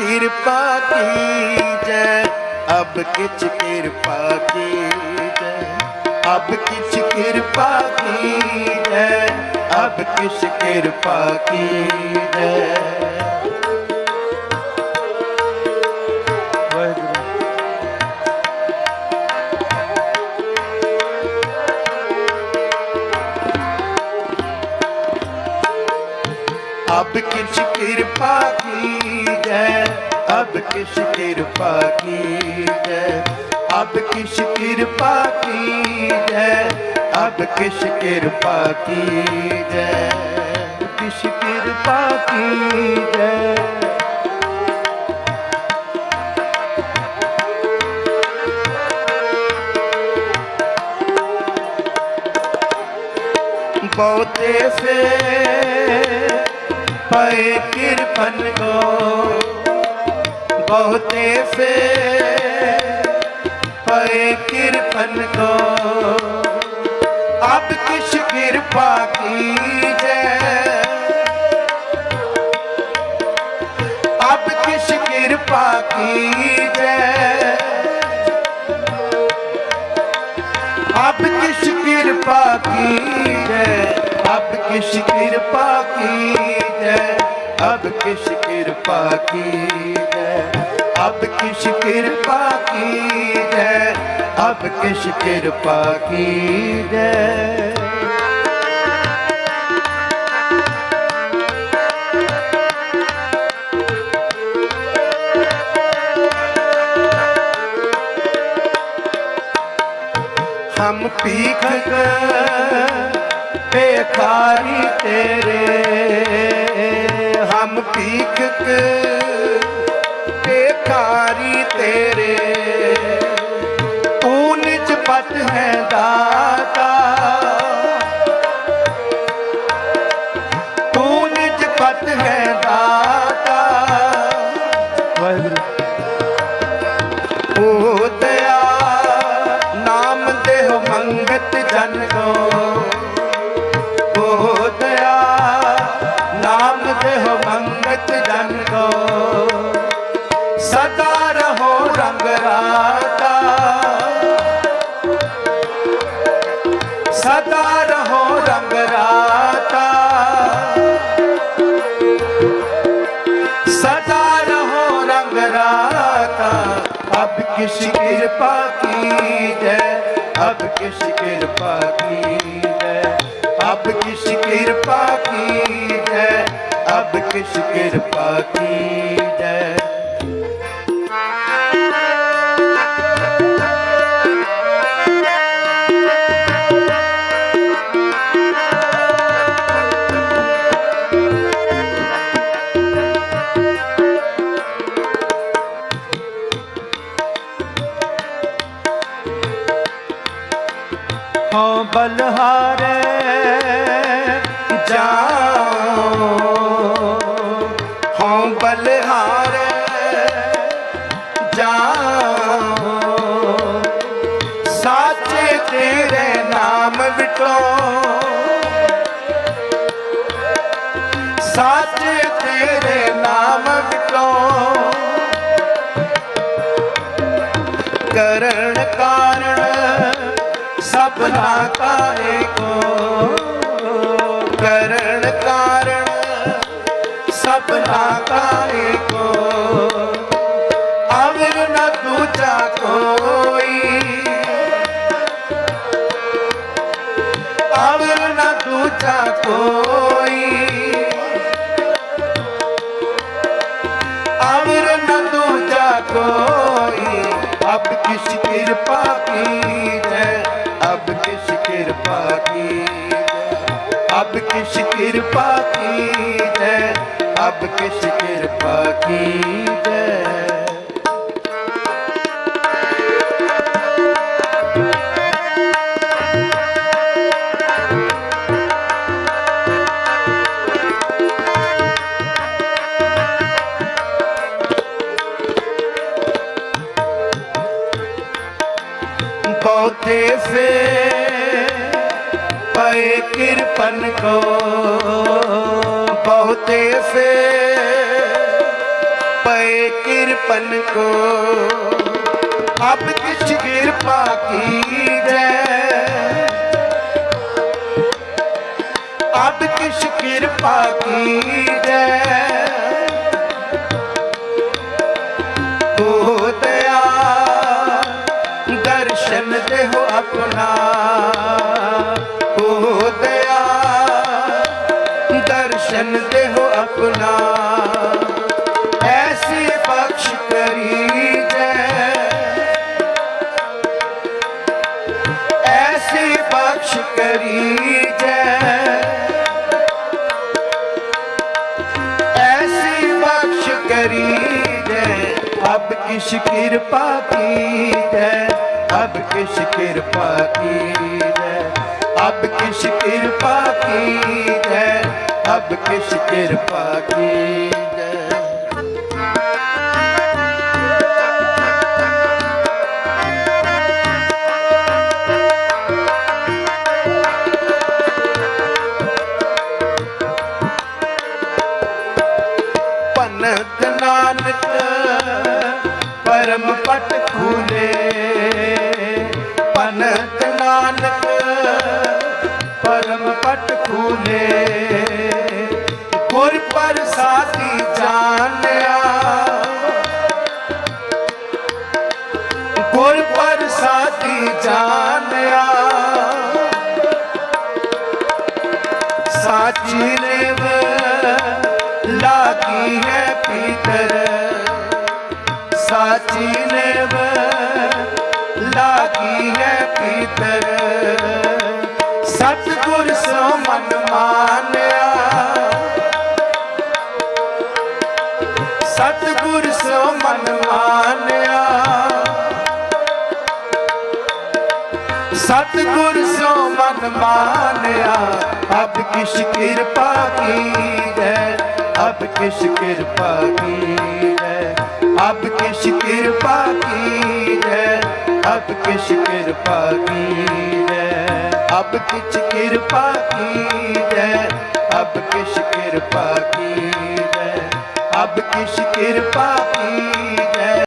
ਕਿਰਪਾ ਕੀਜੈ। ਅਬ ਕਿਛ ਕਿਰਪਾ ਕੀਜੈ। ਅਬ ਕਿਛ ਕਿਰਪਾ ਕੀਜੈ। ਅਬ ਕਿਛ ਕਿਰਪਾ ਕੀਜੈ। ਕਿਛ ਕਿਰਪਾ ਕੀਜੈ ਅਬ ਕਿਸ਼ ਕਿਰਪਾ ਕੀਜੈ ਅਬ ਕਿਸ਼ ਕਿਰਪਾ ਕੀਜੈ ਅਬ ਕਿਸ਼ ਕਿਰਪਾ ਕੀਜੈ ਕਿਛ ਕਿਰਪਾ ਕੀਜੈ ਬਹੁਤੇ ਸੇ ਪਏ ਕਿਰਪਨ ਕੋ। ਬਹੁਤੇ ਸੇ ਪਏ ਕਿਰਪਨ ਕੋ। ਅਬ ਕਿਛ ਕਿਰਪਾ ਕੀਜੈ। ਅਬ ਕਿਛ ਕਿਰਪਾ ਕੀਜੈ। ਅਬ ਕਿਛ ਕਿਰਪਾ ਕੀਜੈ ਅਬ ਕਿਛ ਕਿਰਪਾ ਕੀਜੈ, ਅਬ ਕਿਛ ਕਿਰਪਾ ਕੀਜੈ, ਅਬ ਕਿਛ ਕਿਰਪਾ ਕੀਜੈ, ਅਬ ਕਿਛ ਕਿਰਪਾ ਕੀਜੈ। ਹਮ ਭੇਖਾਰੀ ਤੇਰੇ। ਹਮ ਭੀਖਕ ਭੇਖਾਰੀ ਤੇਰੇ। ਤੂੰ ਨਿਜ ਪਤ ਹੈ ਦਾਤਾ। ਤੂੰ ਨਿਜ ਪਤ ਹੈ ਦਾਤਾ। ਵਾਹਿਗੁਰੂ। ਓ ਦਇਆ ਨਾਮ ਦੇਹ ਮੰਗਤ ਜਨ ਸਦਾ ਰਹੋ ਰੰਗ ਰਾਤਾ। ਸਦਾ ਰਹੋ ਰੰਗ ਰਾਤਾ। ਅਬ ਕਿਸ ਕਿਰਪਾ ਕੀ ਜੈ ਅਬ ਕਿਸ ਕਿਰਪਾ ਕੀ ਜੈ ਅਬ ਕਿਸ ਕਿਰਪਾ ਕੀ ਜੈ ਅਬ ਕਿਸ ਕਿਰਪਾ ਕੀ ਹਾਂ ਬਲਹਾਰੇ ਜਾਓ ਹਾਂ ਬਲਹਾਰੇ ਜਾਓ ਸਾਚੇ ਤੇਰੇ ਨਾਮ ਵਿਟੋ। ਸਾਚੇ ਤੇਰੇ ਨਾਮ ਵਿਟੋ। ਕਰਨ ਕਾਰਣ ਸਭਨਾ ਕਾ ਏਕੋ ਕਰਨ ਕਾਰਣ ਸਭਨਾ ਕਾ ਏਕੋ ਅਵਰ ਨ ਦੂਜਾ ਕੋਈ ਅਵਰ ਨਾ ਦੂਜਾ ਕੋਈ ਅਵਰ ਨ ਦੂਜਾ ਕੋਈ ਅਬ ਕਿਸ ਕਿਰਪਾ ਕੀਜੈ ਅਬ ਕਿਸ ਕਿਰਪਾ ਕੀ ਅਬ ਕਿਸ ਕਿਰਪਾ ਕੀ ਜੈ? ਅਬ ਕਿਸ ਕਿਰਪਾ ਕੀ ਜੈ? Deus ਕਿਰਪਨ ਕੋ ਬਹੁਤੇ ਸੇ ਪਏ ਕਿਰਪਨ ਕੋ। ਅਬ ਕਿਛ ਕਿਰਪਾ ਕੀ ਜੈ ਅਬ ਕਿਛ ਕਿਰਪਾ ਕੀ ਜੈ ਦਰਸ਼ਨ ਦੇ ਹੋ ਆਪਣਾ। ਦਰਸ਼ਨ ਤੇ ਹੋ ਆਪਣਾ। ਐਸੀ ਬਖਸ਼ ਕਰੀ ਜੈ ਐਸੀ ਬਖਸ਼ ਕਰੀ ਜੈ ਐਸੀ ਬਖਸ਼ ਕਰੀ ਜੈ ਅਬ ਕਿਸ ਕਿਰਪਾ ਕੀ ਅਬ ਕਿਸ ਕਿਰਪਾ ਕੀ ਅਬ ਕਿਸ ਕਿਰਪਾ ਕੀ ਸਭ ਕਿਸ ਕਿਰਪਾ ਕੀ ਨਾਨਕ ਪਰਮ ਪਟ ਖੂਲੇ। ਭਨਤ ਨਾਨਕ ਪਰਮ ਖੂਲੇ। ਗੁਰ ਪ੍ਰਸਾਦੀ ਜਾਣਿਆ। ਗੁਰ ਪ੍ਰਸਾਦੀ ਜਾਣਿਆ। ਸਾਚੀ ਨੇਵ ਲਾਗੀ ਹੈ ਪੀਤਰ। ਸਾਚੀ ਸਤਿਗੁਰ ਸੋ ਮਨ ਮਾਨਿਆ। ਅਬ ਕਿਸ਼ ਕਿਰਪਾ ਕੀਜੈ ਅਬ ਕਿਛ ਕਿਰਪਾ ਕੀਜੈ ਅਬ ਕਿਸ਼ ਕਿਰਪਾ ਹੈ? ਅਬ ਕਿਸ਼ ਕਿਰਪਾ ਕੀਜੈ ਅਬ ਕਿਸ਼ ਕਿਰਪਾ ਹੈ? ਅਬ ਕਿਸ਼ ਕਿਰਪਾ ਕੀਜੈ ਅਬ ਕਿਸ਼ ਕਿਰਪਾ ਕੀ